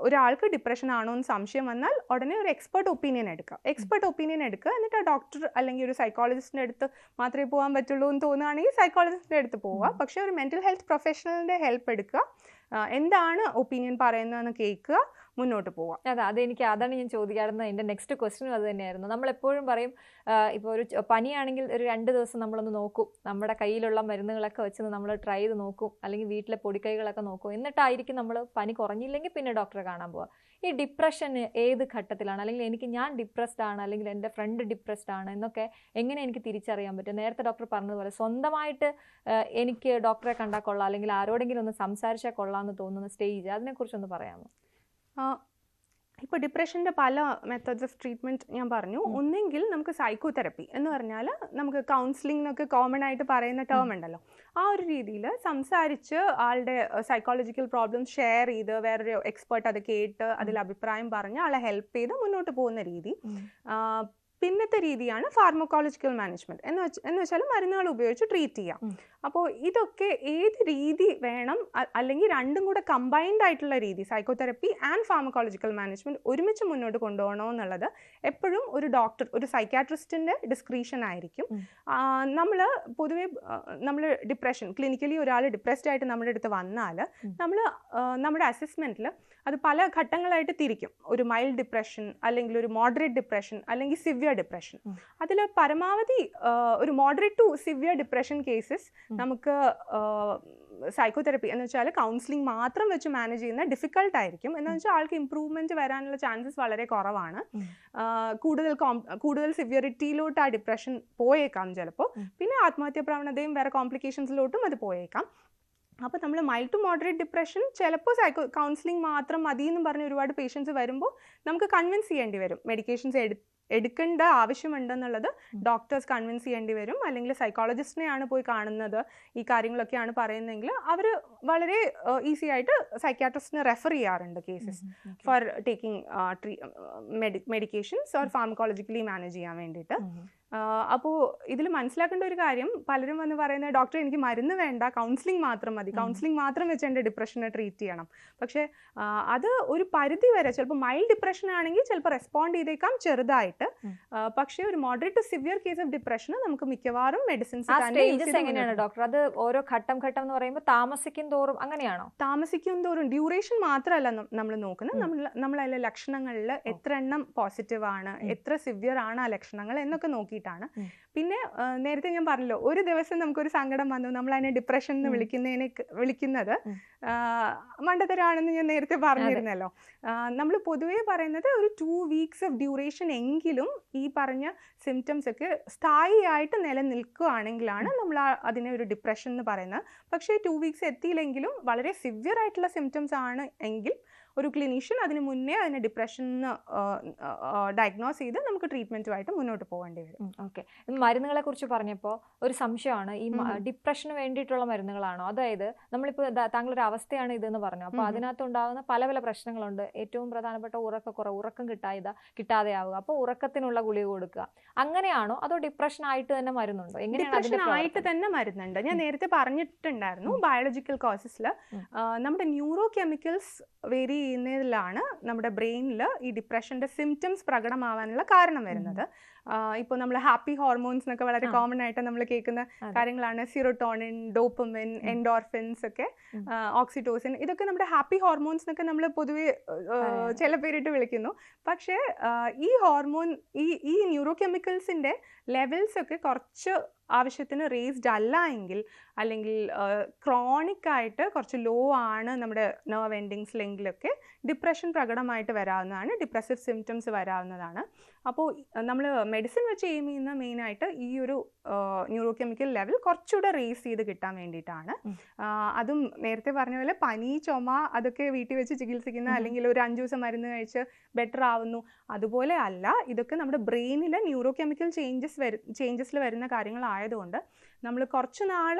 ഒരാൾക്ക് ഡിപ്രഷൻ ആണോ എന്ന് സംശയം വന്നാൽ ഉടനെ ഒരു എക്സ്പേർട്ട് ഒപ്പീനിയൻ എടുക്കുക എക്സ്പേർട്ട് ഒപ്പീനിയൻ എടുക്കുക. എന്നിട്ട് ആ ഡോക്ടർ അല്ലെങ്കിൽ ഒരു സൈക്കോളജിസ്റ്റിന്റെ അടുത്ത് മാത്രമേ പോകാൻ പറ്റുള്ളൂ എന്ന് തോന്നുകയാണെങ്കിൽ സൈക്കോളജിസ്റ്റിന്റെ അടുത്ത് പോവുക. പക്ഷേ ഒരു മെന്റൽ ഹെൽത്ത് പ്രൊഫഷണലിന്റെ ഹെൽപ്പ് എടുക്കുക. എന്താണ് ഒപ്പീനിയൻ പറയുന്നതെന്ന് കേൾക്കുക. മുന്നോട്ട് പോവാം. അതെ അതെനിക്ക് അതാണ് ഞാൻ ചോദിക്കാറുന്നത്. എന്റെ നെക്സ്റ്റ് ക്വസ്റ്റ്യനും അത് തന്നെയായിരുന്നു. നമ്മൾ എപ്പോഴും പറയും ഇപ്പോൾ ഒരു പനിയാണെങ്കിൽ ഒരു രണ്ട് ദിവസം നമ്മളൊന്ന് നോക്കും. നമ്മുടെ കയ്യിലുള്ള മരുന്നുകളൊക്കെ വെച്ച് നമ്മൾ ട്രൈ ചെയ്ത് നോക്കും. അല്ലെങ്കിൽ വീട്ടിലെ പൊടിക്കൈകളൊക്കെ നോക്കും. എന്നിട്ടായിരിക്കും നമ്മൾ പനി കുറഞ്ഞില്ലെങ്കിൽ പിന്നെ ഡോക്ടറെ കാണാൻ പോവുക ഈ ഡിപ്രഷൻ ഏത് ഘട്ടത്തിലാണ്? അല്ലെങ്കിൽ എനിക്ക് ഞാൻ ഡിപ്രസ്ഡ് ആണ് അല്ലെങ്കിൽ എന്റെ ഫ്രണ്ട് ഡിപ്രസ്ഡ് ആണ് എന്നൊക്കെ എങ്ങനെ എനിക്ക് തിരിച്ചറിയാൻ പറ്റും? നേരത്തെ ഡോക്ടർ പറഞ്ഞതുപോലെ സ്വന്തമായിട്ട് എനിക്ക് ഡോക്ടറെ കണ്ടാൽ കൊള്ളാം. അല്ലെങ്കിൽ ആരോടെങ്കിലും ഒന്ന് സംസാരിച്ചാൽ കൊള്ളാം എന്ന് തോന്നുന്ന സ്റ്റേജ് അതിനെക്കുറിച്ചൊന്ന് പറയാമോ? ഇപ്പോൾ ഡിപ്രഷന്റെ പല മെത്തേഡ്സ് ഓഫ് ട്രീറ്റ്മെന്റ് ഞാൻ പറഞ്ഞു. ഒന്നെങ്കിൽ നമുക്ക് സൈക്കോ തെറപ്പി എന്ന് പറഞ്ഞാൽ നമുക്ക് കൗൺസിലിംഗ് എന്നൊക്കെ കോമൺ ആയിട്ട് പറയുന്ന ടേം ഉണ്ടല്ലോ. ആ ഒരു രീതിയിൽ സംസാരിച്ച് ആളുടെ സൈക്കോളജിക്കൽ പ്രോബ്ലംസ് ഷെയർ ചെയ്ത് വേറൊരു എക്സ്പേർട്ട് അത് കേട്ട് അതിൽ അഭിപ്രായം പറഞ്ഞ് ആളെ ഹെൽപ്പ് ചെയ്ത് മുന്നോട്ട് പോകുന്ന രീതി. പിന്നത്തെ രീതിയാണ് ഫാർമക്കോളജിക്കൽ മാനേജ്മെന്റ് എന്ന് വെച്ച് എന്ന് വെച്ചാൽ മരുന്നുകൾ ഉപയോഗിച്ച് ട്രീറ്റ് ചെയ്യാം. അപ്പോൾ ഇതൊക്കെ ഏത് രീതി വേണം അല്ലെങ്കിൽ രണ്ടും കൂടെ കമ്പൈൻഡ് ആയിട്ടുള്ള രീതി സൈക്കോതെറപ്പി ആൻഡ് ഫാർമക്കോളജിക്കൽ മാനേജ്മെന്റ് ഒരുമിച്ച് മുന്നോട്ട് കൊണ്ടുപോകണോ എന്നുള്ളത് എപ്പോഴും ഒരു ഡോക്ടർ ഒരു സൈക്കാട്രിസ്റ്റിന്റെ ഡിസ്ക്രീഷൻ ആയിരിക്കും. നമ്മൾ പൊതുവെ നമ്മൾ ഡിപ്രഷൻ ക്ലിനിക്കലി ഒരാൾ ഡിപ്രസ്ഡ് ആയിട്ട് നമ്മുടെ അടുത്ത് വന്നാൽ നമ്മൾ നമ്മുടെ അസസ്മെന്റിൽ അത് പല ഘട്ടങ്ങളായിട്ട് തിരിക്കും. ഒരു മൈൽഡ് ഡിപ്രഷൻ അല്ലെങ്കിൽ ഒരു മോഡറേറ്റ് ഡിപ്രഷൻ അല്ലെങ്കിൽ സിവിയർ ഡിപ്രഷൻ ഉം. അതിൽ പരമാവധി ഒരു moderate to severe depression cases നമുക്ക് സൈക്കോതെറപ്പി എന്ന് വെച്ചാൽ കൗൺസിലിംഗ് മാത്രം വെച്ച് മാനേജ് ചെയ്യുന്ന ഡിഫിക്കൾട്ട് ആയിരിക്കും. എന്ന് വെച്ചാൽ ആൾക്ക് ഇമ്പ്രൂവ്മെന്റ് വരാനുള്ള ചാൻസസ് വളരെ കുറവാണ്. കൂടുതൽ കൂടുതൽ സിവിയറിറ്റിയിലോട്ട് ആ ഡിപ്രഷൻ പോയേക്കാം ചിലപ്പോൾ പിന്നെ ആത്മഹത്യാ പ്രവണതയും വേറെ കോംപ്ലിക്കേഷൻസിലോട്ടും അത് പോയേക്കാം. അപ്പോൾ നമ്മൾ മൈൽഡ് ടു മോഡറേറ്റ് ഡിപ്രഷൻ ചിലപ്പോൾ സൈക്കോ കൗൺസിലിംഗ് മാത്രം മതി എന്ന് പറഞ്ഞ് ഒരുപാട് പേഷ്യൻസ് വരുമ്പോൾ നമുക്ക് കൺവിൻസ് ചെയ്യേണ്ടി വരും. മെഡിക്കേഷൻസ് എടു എടുക്കേണ്ട ആവശ്യമുണ്ടെന്നുള്ളത്. ഡോക്ടേഴ്സ് കൺവിൻസ് ചെയ്യേണ്ടി വരും. അല്ലെങ്കിൽ സൈക്കോളജിസ്റ്റിനെയാണ് പോയി കാണുന്നത് ഈ കാര്യങ്ങളൊക്കെയാണ് പറയുന്നതെങ്കിൽ അവർ വളരെ ഈസി ആയിട്ട് സൈക്യാട്രിസ്റ്റിനെ റെഫർ ചെയ്യാറുണ്ട് cases for taking medications or pharmacologically manage ചെയ്യാൻ വേണ്ടിയിട്ട്. അപ്പോൾ ഇതിൽ മനസ്സിലാക്കേണ്ട ഒരു കാര്യം പലരും വന്ന് പറയുന്നത് ഡോക്ടർ എനിക്ക് മരുന്ന് വേണ്ട കൗൺസിലിംഗ് മാത്രം മതി. കൗൺസിലിംഗ് മാത്രം വെച്ച് എന്റെ ഡിപ്രഷനെ ട്രീറ്റ് ചെയ്യണം. പക്ഷേ അത് ഒരു പരിധി വരെ ചിലപ്പോൾ മൈൽഡ് ഡിപ്രഷൻ ആണെങ്കിൽ ചിലപ്പോൾ റെസ്പോണ്ട് ചെയ്തേക്കാം ചെറുതായിട്ട്. പക്ഷേ ഒരു moderate to severe case of ഡിപ്രഷന് നമുക്ക് മിക്കവാറും മെഡിസിൻസ് എങ്ങനെയാണ് ഡോക്ടർ അത് ഓരോ ഘട്ടം ഘട്ടം എന്ന് പറയുമ്പോൾ താമസിക്കും തോറും അങ്ങനെയാണോ? താമസിക്കും തോറും ഡ്യൂറേഷൻ മാത്രമല്ല നമ്മൾ നോക്കുന്നത്. നമ്മൾ നമ്മൾ അതിലെ ലക്ഷണങ്ങളിൽ എത്ര എണ്ണം പോസിറ്റീവ് ആണ് എത്ര സിവിയർ ആണ് ആ ലക്ഷണങ്ങൾ എന്നൊക്കെ നോക്കിയിട്ടാണ് ഉം. പിന്നെ നേരത്തെ ഞാൻ പറഞ്ഞല്ലോ ഒരു ദിവസം നമുക്കൊരു സങ്കടം വന്നു നമ്മൾ അതിനെ ഡിപ്രഷൻ എന്ന് വിളിക്കുന്നതിനെ വിളിക്കുന്നത് മണ്ടത്തരാണെന്ന് ഞാൻ നേരത്തെ പറഞ്ഞിരുന്നല്ലോ. നമ്മൾ പൊതുവേ പറയുന്നത് ഒരു ടു വീക്സ് ഓഫ് ഡ്യൂറേഷൻ എങ്കിലും ഈ പറഞ്ഞ സിംറ്റംസ് ഒക്കെ സ്ഥായിയായിട്ട് നിലനിൽക്കുകയാണെങ്കിലാണ് നമ്മൾ അതിനെ ഒരു ഡിപ്രഷൻ എന്ന് പറയുന്നത്. പക്ഷേ ടു വീക്സ് എത്തിയില്ലെങ്കിലും വളരെ സിവിയർ ആയിട്ടുള്ള സിംറ്റംസ് ആണ് എങ്കിൽ ഒരു ക്ലിനീഷ്യൻ അതിന് മുന്നേ അതിനെ ഡിപ്രഷൻ ഡയഗ്നോസ് ചെയ്ത് നമുക്ക് ട്രീറ്റ്മെന്റുമായിട്ട് മുന്നോട്ട് പോകേണ്ടി വരും. ഓക്കെ മരുന്നുകളെ കുറിച്ച് പറഞ്ഞപ്പോൾ ഒരു സംശയമാണ്. ഈ. ഡിപ്രഷന് വേണ്ടിയിട്ടുള്ള മരുന്നുകളാണോ? അതായത് നമ്മളിപ്പോൾ താങ്കളൊരു അവസ്ഥയാണ് ഇതെന്ന് പറഞ്ഞു? അപ്പോൾ അതിനകത്തുണ്ടാകുന്ന പല പല പ്രശ്നങ്ങളുണ്ട്. ഏറ്റവും പ്രധാനപ്പെട്ട ഉറക്കക്കുറവ് ഉറക്കം കിട്ടാതെ ആവുക. അപ്പോൾ ഉറക്കത്തിനുള്ള ഗുളിക കൊടുക്കുക. അങ്ങനെയാണോ അതോ ഡിപ്രഷൻ ആയിട്ട് തന്നെ മരുന്നുണ്ടോ? ഡിപ്രഷൻ ആയിട്ട് തന്നെ മരുന്നുണ്ട്. ഞാൻ നേരത്തെ പറഞ്ഞിട്ടുണ്ടായിരുന്നു. ബയോളജിക്കൽ കോസസിൽ നമ്മുടെ ന്യൂറോ കെമിക്കൽസ് വേരി ചെയ്യുന്നതിലാണ് നമ്മുടെ ബ്രെയിനിൽ ഈ ഡിപ്രഷന്റെ സിംറ്റംസ് പ്രകടമാവാനുള്ള കാരണം വരുന്നത്. ഇപ്പോൾ നമ്മൾ ഹാപ്പി ഹോർമോൺസ് എന്നൊക്കെ വളരെ കോമൺ ആയിട്ട് നമ്മൾ കേൾക്കുന്ന കാര്യങ്ങളാണ് സിറോട്ടോണിൻ ഡോപ്പമിൻ എൻഡോർഫിൻസ് ഒക്കെ. ഓക്സിറ്റോസിൻ. ഇതൊക്കെ നമ്മുടെ ഹാപ്പി ഹോർമോൺസ് എന്നൊക്കെ നമ്മൾ പൊതുവെ ചില പേരിട്ട് വിളിക്കുന്നു. പക്ഷേ ഈ ഹോർമോൺ ഈ ഈ ന്യൂറോ കെമിക്കൽസിന്റെ ലെവൽസ് ഒക്കെ കുറച്ച് ആവശ്യത്തിന് റേസ്ഡ് അല്ല എങ്കിൽ അല്ലെങ്കിൽ ക്രോണിക് ആയിട്ട് കുറച്ച് ലോ ആണ് നമ്മുടെ നെർവ് എൻഡിങ്സിലെങ്കിലൊക്കെ ഡിപ്രഷൻ പ്രകടമായിട്ട് വരാവുന്നതാണ് ഡിപ്രസീവ് സിംറ്റംസ് വരാവുന്നതാണ്. അപ്പോൾ നമ്മൾ മെഡിസിൻ വെച്ച് എയിം ചെയ്യുന്ന മെയിനായിട്ട് ഈ ഒരു ന്യൂറോ കെമിക്കൽ ലെവൽ കുറച്ചുകൂടെ റേസ് ചെയ്ത് കിട്ടാൻ വേണ്ടിയിട്ടാണ്. അതും നേരത്തെ പറഞ്ഞ പോലെ പനി ചുമ അതൊക്കെ വീട്ടിൽ വെച്ച് ചികിത്സിക്കുന്ന അല്ലെങ്കിൽ ഒരു അഞ്ച് ദിവസം മരുന്ന് കഴിച്ച് ബെറ്റർ ആവുന്നു. അതുപോലെ അല്ല ഇതൊക്കെ നമ്മുടെ ബ്രെയിനിലെ ന്യൂറോ കെമിക്കൽ ചേഞ്ചസ് വരും ചേഞ്ചസിൽ വരുന്ന കാര്യങ്ങളായതുകൊണ്ട് നമ്മൾ കുറച്ച് നാൾ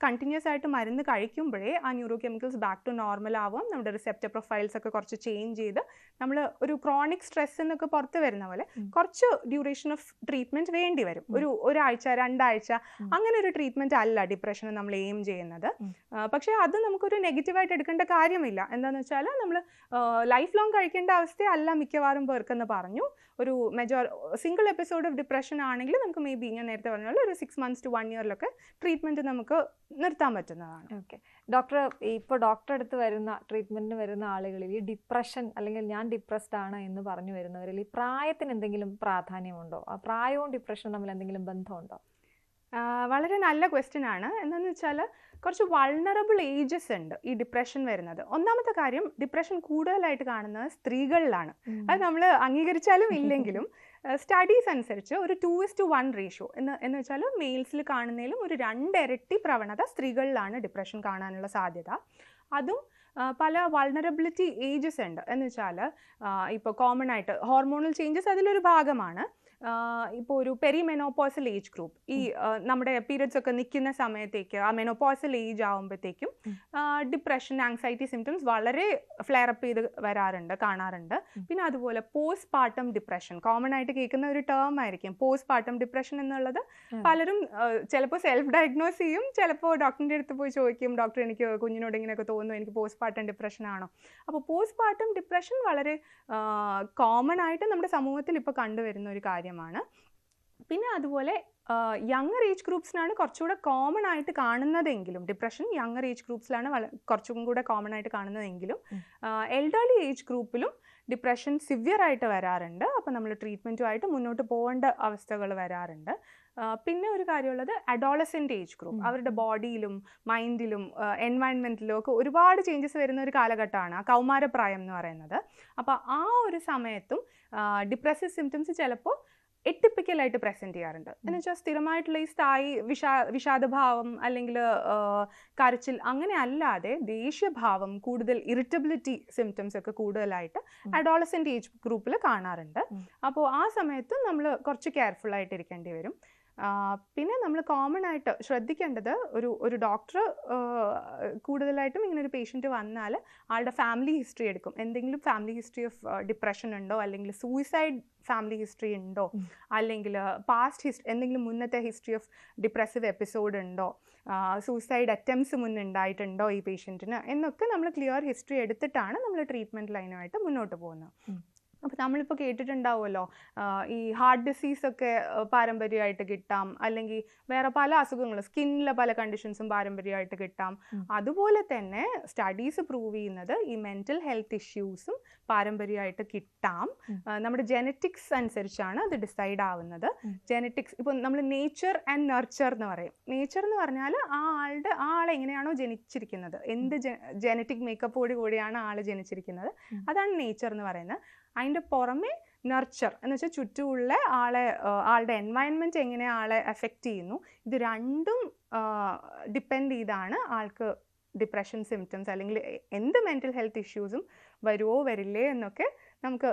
കണ്ടിന്യൂസ് ആയിട്ട് മരുന്ന് കഴിക്കുമ്പോഴേ ആ neuro chemicals back to normal ആവും. നമ്മുടെ റിസെപ്റ്റർ പ്രൊഫൈൽസ് ഒക്കെ കുറച്ച് ചേഞ്ച് ചെയ്ത് നമ്മൾ ഒരു ക്രോണിക് സ്ട്രെസ് എന്നൊക്കെ പുറത്ത് വരുന്ന പോലെ കുറച്ച് ഡ്യൂറേഷൻ ഓഫ് ട്രീറ്റ്മെന്റ് വേണ്ടി വരും. ഒരു ഒരാഴ്ച രണ്ടാഴ്ച അങ്ങനെ ഒരു ട്രീറ്റ്മെന്റ് അല്ല ഡിപ്രഷന് നമ്മൾ എയിം ചെയ്യുന്നത്. പക്ഷേ അത് നമുക്കൊരു നെഗറ്റീവായിട്ട് എടുക്കേണ്ട കാര്യമില്ല. എന്താണെന്ന് വെച്ചാൽ നമ്മൾ ലൈഫ് ലോങ് കഴിക്കേണ്ട അവസ്ഥയല്ല മിക്കവാറും പേർക്കെന്ന് പറഞ്ഞു. ഒരു major single episode of depression ആണെങ്കിൽ നമുക്ക് മേ ബി ഞാൻ നേരത്തെ പറഞ്ഞ പോലെ ഒരു സിക്സ് മന്ത്സ് ടു വൺ ഇയറിലൊക്കെ ട്രീറ്റ്മെന്റ് നമുക്ക് നിർത്താൻ പറ്റുന്നതാണ്. ഓക്കെ ഡോക്ടർ ഇപ്പോൾ ഡോക്ടർ അടുത്ത് വരുന്ന ട്രീറ്റ്മെന്റിന് വരുന്ന ആളുകളിൽ ഈ ഡിപ്രഷൻ അല്ലെങ്കിൽ ഞാൻ ഡിപ്രസ്ഡ് ആണ് എന്ന് പറഞ്ഞു വരുന്നവരിൽ ഈ പ്രായത്തിന് എന്തെങ്കിലും പ്രാധാന്യമുണ്ടോ? ആ പ്രായവും ഡിപ്രഷനും തമ്മിൽ എന്തെങ്കിലും ബന്ധമുണ്ടോ? വളരെ നല്ല ക്വസ്റ്റ്യൻ ആണ്. എന്താണെന്ന് വെച്ചാൽ കുറച്ച് വൾണറബിൾ ഏജസ് ഉണ്ട് ഈ ഡിപ്രഷൻ വരുന്നത്. ഒന്നാമത്തെ കാര്യം ഡിപ്രഷൻ കൂടുതലായിട്ട് കാണുന്നത് സ്ത്രീകളിലാണ്. അത് നമ്മൾ അംഗീകരിച്ചാലും ഇല്ലെങ്കിലും [laughs] സ്റ്റഡീസ് അനുസരിച്ച് ഒരു two is to one ratio എന്ന് എന്ന് വെച്ചാൽ മെയിൽസിൽ കാണുന്നതിലും ഒരു രണ്ടിരട്ടി പ്രവണത സ്ത്രീകളിലാണ് ഡിപ്രഷൻ കാണാനുള്ള സാധ്യത. അതും പല വൾണറബിലിറ്റി ഏജസ് ഉണ്ട്. എന്ന് വെച്ചാൽ ഇപ്പോൾ കോമൺ ആയിട്ട് ഹോർമോണൽ ചേഞ്ചസ് അതിലൊരു ഭാഗമാണ്. ഇപ്പോൾ ഒരു പെരിമെനോപോസൽ ഏജ് ഗ്രൂപ്പ്. ഈ നമ്മുടെ പീരിയഡ്സ് ഒക്കെ നിൽക്കുന്ന സമയത്തേക്ക് ആ മെനോപോസൽ ഏജ് ആകുമ്പോഴത്തേക്കും. ഡിപ്രഷൻ ആങ്സൈറ്റി സിംറ്റംസ് വളരെ ഫ്ലെയർ അപ്പ് ചെയ്ത് വരാറുണ്ട് കാണാറുണ്ട്. പിന്നെ അതുപോലെ പോസ്റ്റ് പാർട്ടം ഡിപ്രഷൻ കോമൺ ആയിട്ട് കേൾക്കുന്ന ഒരു ടേം ആയിരിക്കും പോസ്റ്റ് പാർട്ടം ഡിപ്രഷൻ എന്നുള്ളത് പലരും ചിലപ്പോൾ സെൽഫ് ഡയഗ്നോസ് ചെയ്യും ചിലപ്പോൾ ഡോക്ടറിന്റെ അടുത്ത് പോയി ചോദിക്കും ഡോക്ടർ എനിക്ക് കുഞ്ഞിനോട് ഇങ്ങനെയൊക്കെ തോന്നുന്നു എനിക്ക് പോസ്റ്റ് പാർട്ടം ഡിപ്രഷൻ ആണോ? അപ്പോൾ പോസ്റ്റ് പാർട്ടം ഡിപ്രഷൻ വളരെ കോമൺ ആയിട്ട് നമ്മുടെ സമൂഹത്തിൽ ഇപ്പോൾ കണ്ടുവരുന്ന ഒരു കാര്യമാണ്. പിന്നെ അതുപോലെ യങ്ങർ ഏജ് ഗ്രൂപ്പ്സിനാണ് കുറച്ചുകൂടെ കോമൺ ആയിട്ട് കാണുന്നതെങ്കിലും ഡിപ്രഷൻ യങ്ങർ ഏജ് ഗ്രൂപ്പ്സിലാണ് കുറച്ചും കൂടെ കോമൺ ആയിട്ട് കാണുന്നതെങ്കിലും. എൽഡർലി ഏജ് ഗ്രൂപ്പിലും ഡിപ്രഷൻ സിവിയർ ആയിട്ട് വരാറുണ്ട്. അപ്പോൾ നമ്മൾ ട്രീറ്റ്മെന്റുമായിട്ട് മുന്നോട്ട് പോകേണ്ട അവസ്ഥകൾ വരാറുണ്ട്. പിന്നെ ഒരു കാര്യമുള്ളത് അഡോളസെന്റ് ഏജ് ഗ്രൂപ്പ് അവരുടെ ബോഡിയിലും മൈൻഡിലും എൻവയൺമെന്റിലും ഒക്കെ ഒരുപാട് ചേഞ്ചസ് വരുന്ന ഒരു കാലഘട്ടമാണ് ആ കൗമാരപ്രായം എന്ന് പറയുന്നത്. അപ്പോൾ ആ ഒരു സമയത്തും ഡിപ്രസീവ് സിംറ്റംസ് ചിലപ്പോൾ എട്ടിപ്പിക്കലായിട്ട് പ്രസന്റ് ചെയ്യാറുണ്ട് എന്ന് വെച്ചാൽ സ്ഥിരമായിട്ടുള്ള ഈ സ്ഥായി വിഷാ വിഷാദഭാവം അല്ലെങ്കിൽ കരച്ചിൽ അങ്ങനെ അല്ലാതെ ദേഷ്യഭാവം കൂടുതൽ ഇറിറ്റബിലിറ്റി സിംറ്റംസ് ഒക്കെ കൂടുതലായിട്ട്. അഡോളസെന്റ് ഏജ് ഗ്രൂപ്പിൽ കാണാറുണ്ട്. അപ്പോൾ ആ സമയത്ത് നമ്മൾ കുറച്ച് കെയർഫുൾ ആയിട്ട് ഇരിക്കേണ്ടി വരും പിന്നെ നമ്മൾ കോമൺ ആയിട്ട് ശ്രദ്ധിക്കേണ്ടത് ഒരു ഒരു ഡോക്ടർ കൂടുതലായിട്ടും ഇങ്ങനെ ഒരു പേഷ്യന്റ് വന്നാൽ ആളുടെ ഫാമിലി ഹിസ്റ്ററി എടുക്കും. എന്തെങ്കിലും ഫാമിലി ഹിസ്റ്ററി ഓഫ് ഡിപ്രഷൻ ഉണ്ടോ? അല്ലെങ്കിൽ സൂയിസൈഡ് ഫാമിലി ഹിസ്റ്ററി ഉണ്ടോ? അല്ലെങ്കിൽ പാസ്റ്റ് ഹിസ്റ്ററി എന്തെങ്കിലും മുന്നത്തെ ഹിസ്റ്ററി ഓഫ് ഡിപ്രസീവ് എപ്പിസോഡ് ഉണ്ടോ? സൂയിസൈഡ് അറ്റംപ്റ്റ്സ് മുന്നുണ്ടായിട്ടുണ്ടോ ഈ പേഷ്യന്റിന് എന്നൊക്കെ നമ്മൾ ക്ലിയർ ഹിസ്റ്ററി എടുത്തിട്ടാണ് നമ്മൾ ട്രീറ്റ്മെന്റ് ലൈനുമായിട്ട് മുന്നോട്ട് പോകുന്നത്. അപ്പോൾ നമ്മളിപ്പോൾ കേട്ടിട്ടുണ്ടാവുമല്ലോ ഈ ഹാർട്ട് ഡിസീസ് ഒക്കെ പാരമ്പര്യമായിട്ട് കിട്ടാം അല്ലെങ്കിൽ വേറെ പല അസുഖങ്ങളും സ്കിന്നിലെ പല കണ്ടീഷൻസും പാരമ്പര്യമായിട്ട് കിട്ടാം. അതുപോലെ തന്നെ സ്റ്റഡീസ് പ്രൂവ് ചെയ്യുന്നത് ഈ മെന്റൽ ഹെൽത്ത് ഇഷ്യൂസും പാരമ്പര്യമായിട്ട് കിട്ടാം. നമ്മുടെ ജെനറ്റിക്സ് അനുസരിച്ചാണ് അത് ഡിസൈഡ് ആവുന്നത്. ജെനറ്റിക്സ് ഇപ്പോൾ നമ്മൾ നേച്ചർ ആൻഡ് നർച്ചർ എന്ന് പറയും. നേച്ചർ എന്ന് പറഞ്ഞാൽ ആ ആളുടെ ആ ആൾ എങ്ങനെയാണോ ജനിച്ചിരിക്കുന്നത്. എന്ത് ജെനറ്റിക് മേക്കപ്പോട് കൂടിയാണ് ആൾ ജനിച്ചിരിക്കുന്നത്. അതാണ് നേച്ചർ എന്ന് പറയുന്നത്. അതിന്റെ പുറമെ നർച്ചർ എന്ന് വെച്ചാൽ ചുറ്റുമുള്ള ആളെ ആളുടെ എൻവയൺമെന്റ് എങ്ങനെ ആളെ എഫക്റ്റ് ചെയ്യുന്നു. ഇത് രണ്ടും ഡിപ്പെൻഡ് ചെയ്താണ് ആൾക്ക് ഡിപ്രഷൻ സിംറ്റംസ് അല്ലെങ്കിൽ എന്ത് മെന്റൽ ഹെൽത്ത് ഇഷ്യൂസും വരുമോ വരില്ലേ എന്നൊക്കെ നമുക്ക്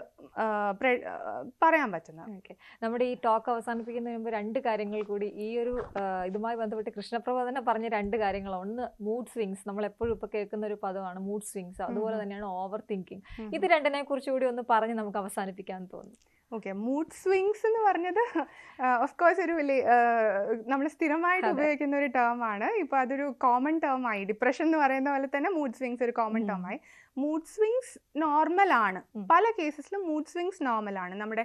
പറയാൻ പറ്റുന്നത് ഓക്കെ. നമ്മുടെ ഈ ടോക്ക് അവസാനിപ്പിക്കുന്നതിന് മുമ്പ് രണ്ട് കാര്യങ്ങൾ കൂടി. ഈ ഒരു ഇതുമായി ബന്ധപ്പെട്ട് കൃഷ്ണപ്രഭ തന്നെ പറഞ്ഞ രണ്ട് കാര്യങ്ങൾ. ഒന്ന് മൂഡ് സ്വിങ്സ് നമ്മൾ എപ്പോഴും ഇപ്പൊ കേൾക്കുന്ന ഒരു പദമാണ് മൂഡ് സ്വിങ്സ് അതുപോലെ തന്നെയാണ് ഓവർ തിങ്കിങ് ഇത് രണ്ടിനെ കുറിച്ച് കൂടി ഒന്ന് പറഞ്ഞ് നമുക്ക് അവസാനിപ്പിക്കാൻ തോന്നുന്നു. ഓക്കെ. മൂഡ് സ്വിങ്സ് എന്ന് പറഞ്ഞത് ഓഫ് കോഴ്സ് ഒരു വലിയ നമ്മൾ സ്ഥിരമായിട്ട് ഉപയോഗിക്കുന്ന ഒരു ടേം ആണ്. ഇപ്പോൾ അതൊരു കോമൺ ടേം ആയി. ഡിപ്രഷൻ എന്ന് പറയുന്ന പോലെ തന്നെ മൂഡ് സ്വിങ്സ് ഒരു കോമൺ ടേം ആയി. മൂഡ് സ്വിങ്സ് നോർമൽ ആണ്. പല കേസസിലും മൂഡ് സ്വിങ്സ് നോർമൽ ആണ്. നമ്മുടെ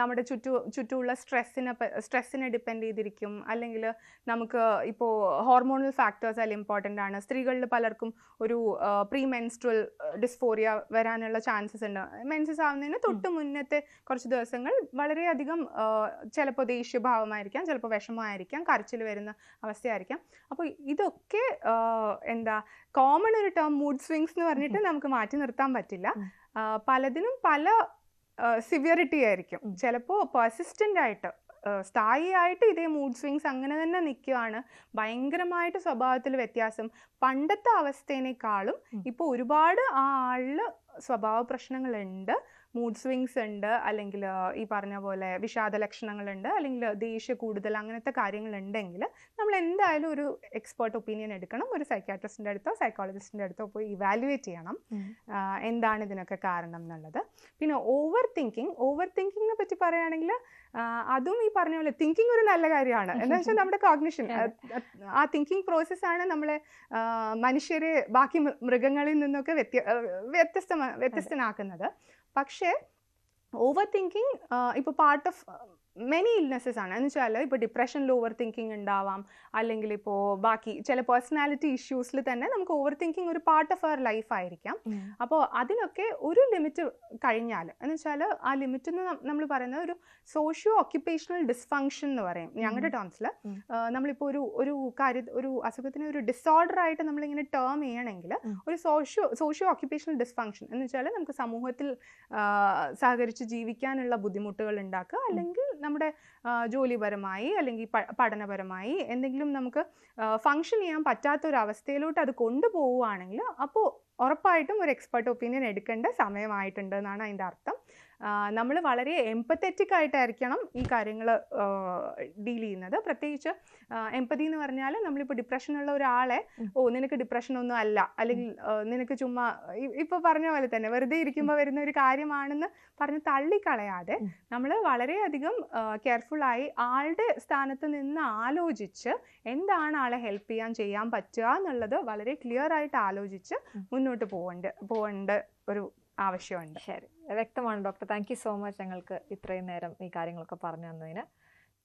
നമ്മുടെ ചുറ്റു ചുറ്റുമുള്ള സ്ട്രെസ്സിനെ സ്ട്രെസ്സിനെ ഡിപ്പെൻഡ് ചെയ്തിരിക്കും. അല്ലെങ്കിൽ നമുക്ക് ഇപ്പോൾ ഹോർമോണൽ ഫാക്ടേഴ്സ് അതിൽ ഇമ്പോർട്ടന്റ് ആണ്. സ്ത്രീകളിൽ പലർക്കും ഒരു പ്രീ മെൻസ്ട്രൽ ഡിസ്ഫോറിയ വരാനുള്ള ചാൻസസ് ഉണ്ട്. മെൻസസ് ആവുന്നതിന് തൊട്ട് മുന്നത്തെ കുറച്ച് ദിവസങ്ങൾ വളരെയധികം ചിലപ്പോൾ ദേഷ്യഭാവമായിരിക്കാം ചിലപ്പോൾ വിഷമമായിരിക്കാം കരച്ചിൽ വരുന്ന അവസ്ഥയായിരിക്കാം. അപ്പോൾ ഇതൊക്കെ എന്താ കോമൺ ഒരു ടേം മൂഡ് സ്വിങ്സ് എന്ന് പറഞ്ഞിട്ട് നമുക്ക് മാറ്റി നിർത്താൻ പറ്റില്ല. പലതിനും പല സിവിയറിറ്റി ആയിരിക്കും. ചിലപ്പോൾ പെർസിസ്റ്റന്റ് ആയിട്ട് സ്ഥായിയായിട്ട് ഇതേ മൂഡ് സ്വിങ്സ് അങ്ങനെ തന്നെ നിൽക്കുകയാണ് ഭയങ്കരമായിട്ട് സ്വഭാവത്തിൽ വ്യത്യാസം. പണ്ടത്തെ അവസ്ഥേനേക്കാളും. ഇപ്പോൾ ഒരുപാട് ആ ആളിൽ സ്വഭാവ പ്രശ്നങ്ങളുണ്ട്. മൂഡ് സ്വിങ്സ് ഉണ്ട് അല്ലെങ്കിൽ ഈ പറഞ്ഞ പോലെ വിഷാദ ലക്ഷണങ്ങളുണ്ട് അല്ലെങ്കിൽ ദേഷ്യ കൂടുതൽ അങ്ങനത്തെ കാര്യങ്ങളുണ്ടെങ്കിൽ നമ്മൾ എന്തായാലും ഒരു എക്സ്പേർട്ട് ഒപ്പീനിയൻ എടുക്കണം ഒരു സൈക്കാട്രിസ്റ്റിന്റെ അടുത്തോ സൈക്കോളജിസ്റ്റിന്റെ അടുത്തോ പോയി ഇവാലുവേറ്റ് ചെയ്യണം എന്താണ് ഇതിനൊക്കെ കാരണം എന്നുള്ളത്. പിന്നെ ഓവർ തിങ്കിങ് ഓവർ തിങ്കിങ്ങിനെ പറ്റി പറയുകയാണെങ്കിൽ അതും ഈ പറഞ്ഞ പോലെ തിങ്കിങ് ഒരു നല്ല കാര്യമാണ്. എന്താ വെച്ചാൽ [laughs] നമ്മുടെ കോഗ്നിഷൻ ആ തിങ്കിങ് പ്രോസസ്സാണ് നമ്മളെ മനുഷ്യരെ ബാക്കി മൃഗങ്ങളിൽ നിന്നൊക്കെ വ്യത്യ വ്യത്യസ്ത വ്യത്യസ്തനാക്കുന്നത്. പക്ഷേ ഓവർ തിങ്കിങ് ഇപ്പോൾ പാർട്ട് ഓഫ് മെനി ഇൽനെസ്സസ് ആണ്. എന്ന് വെച്ചാൽ ഇപ്പോൾ ഡിപ്രഷനിൽ ഓവർ തിങ്കിങ് ഉണ്ടാവാം അല്ലെങ്കിൽ ഇപ്പോൾ ബാക്കി ചില പേഴ്സണാലിറ്റി ഇഷ്യൂസിൽ തന്നെ നമുക്ക് ഓവർ തിങ്കിങ് ഒരു പാർട്ട് ഓഫ് അവർ ലൈഫ് ആയിരിക്കാം. അപ്പോൾ അതിനൊക്കെ ഒരു ലിമിറ്റ് കഴിഞ്ഞാൽ എന്ന് വെച്ചാൽ ആ ലിമിറ്റ് എന്ന് നമ്മൾ പറയുന്നത് ഒരു സോഷ്യോ ഓക്യുപ്പേഷണൽ ഡിസ്ഫങ്ഷൻ എന്ന് പറയും. ഞങ്ങളുടെ ടേംസിൽ. നമ്മളിപ്പോൾ ഒരു ഒരു കാര്യ ഒരു അസുഖത്തിന് ഒരു ഡിസോർഡർ ആയിട്ട് നമ്മളിങ്ങനെ ടേം ചെയ്യണമെങ്കിൽ ഒരു സോഷ്യോ സോഷ്യോ ഓക്യുപ്പേഷണൽ ഡിസ്ഫങ്ഷൻ എന്ന് വെച്ചാൽ നമുക്ക് സമൂഹത്തിൽ സഹകരിച്ച് ജീവിക്കാനുള്ള ബുദ്ധിമുട്ടുകൾ ഉണ്ടാക്കുക അല്ലെങ്കിൽ നമ്മുടെ ജോലിപരമായി അല്ലെങ്കിൽ പഠനപരമായി എന്തെങ്കിലും നമുക്ക് ഫങ്ഷൻ ചെയ്യാൻ പറ്റാത്ത ഒരു അവസ്ഥയിലോട്ട് അത് കൊണ്ടുപോവുകയാണെങ്കിൽ അപ്പോൾ ഉറപ്പായിട്ടും ഒരു എക്സ്പേർട്ട് ഒപ്പീനിയൻ എടുക്കേണ്ട സമയമായിട്ടുണ്ട് എന്നാണ് അതിന്റെ അർത്ഥം. നമ്മൾ വളരെ എംപത്തറ്റിക് ആയിട്ടായിരിക്കണം ഈ കാര്യങ്ങൾ ഡീൽ ചെയ്യുന്നത്. പ്രത്യേകിച്ച് എംപതി എന്ന് പറഞ്ഞാൽ നമ്മളിപ്പോൾ ഡിപ്രഷനുള്ള ഒരാളെ ഓ നിനക്ക് ഡിപ്രഷൻ ഒന്നും അല്ല. അല്ലെങ്കിൽ നിനക്ക് ചുമ്മാ ഇപ്പൊ പറഞ്ഞ പോലെ തന്നെ വെറുതെ ഇരിക്കുമ്പോൾ വരുന്ന ഒരു കാര്യമാണെന്ന് പറഞ്ഞ് തള്ളിക്കളയാതെ. നമ്മൾ വളരെയധികം കെയർഫുള്ളായി ആളുടെ സ്ഥാനത്ത് നിന്ന് ആലോചിച്ച് എന്താണ് ആളെ ഹെൽപ്പ് ചെയ്യാൻ ചെയ്യാൻ പറ്റുക എന്നുള്ളത് വളരെ ക്ലിയർ ആയിട്ട് ആലോചിച്ച് മുന്നോട്ട് പോകേണ്ട പോകേണ്ട ഒരു ആവശ്യമുണ്ട്. ശരി. വ്യക്തമാണ് ഡോക്ടർ താങ്ക് സോ മച്ച് ഞങ്ങൾക്ക് ഇത്രയും നേരം ഈ കാര്യങ്ങളൊക്കെ പറഞ്ഞു തന്നതിന്.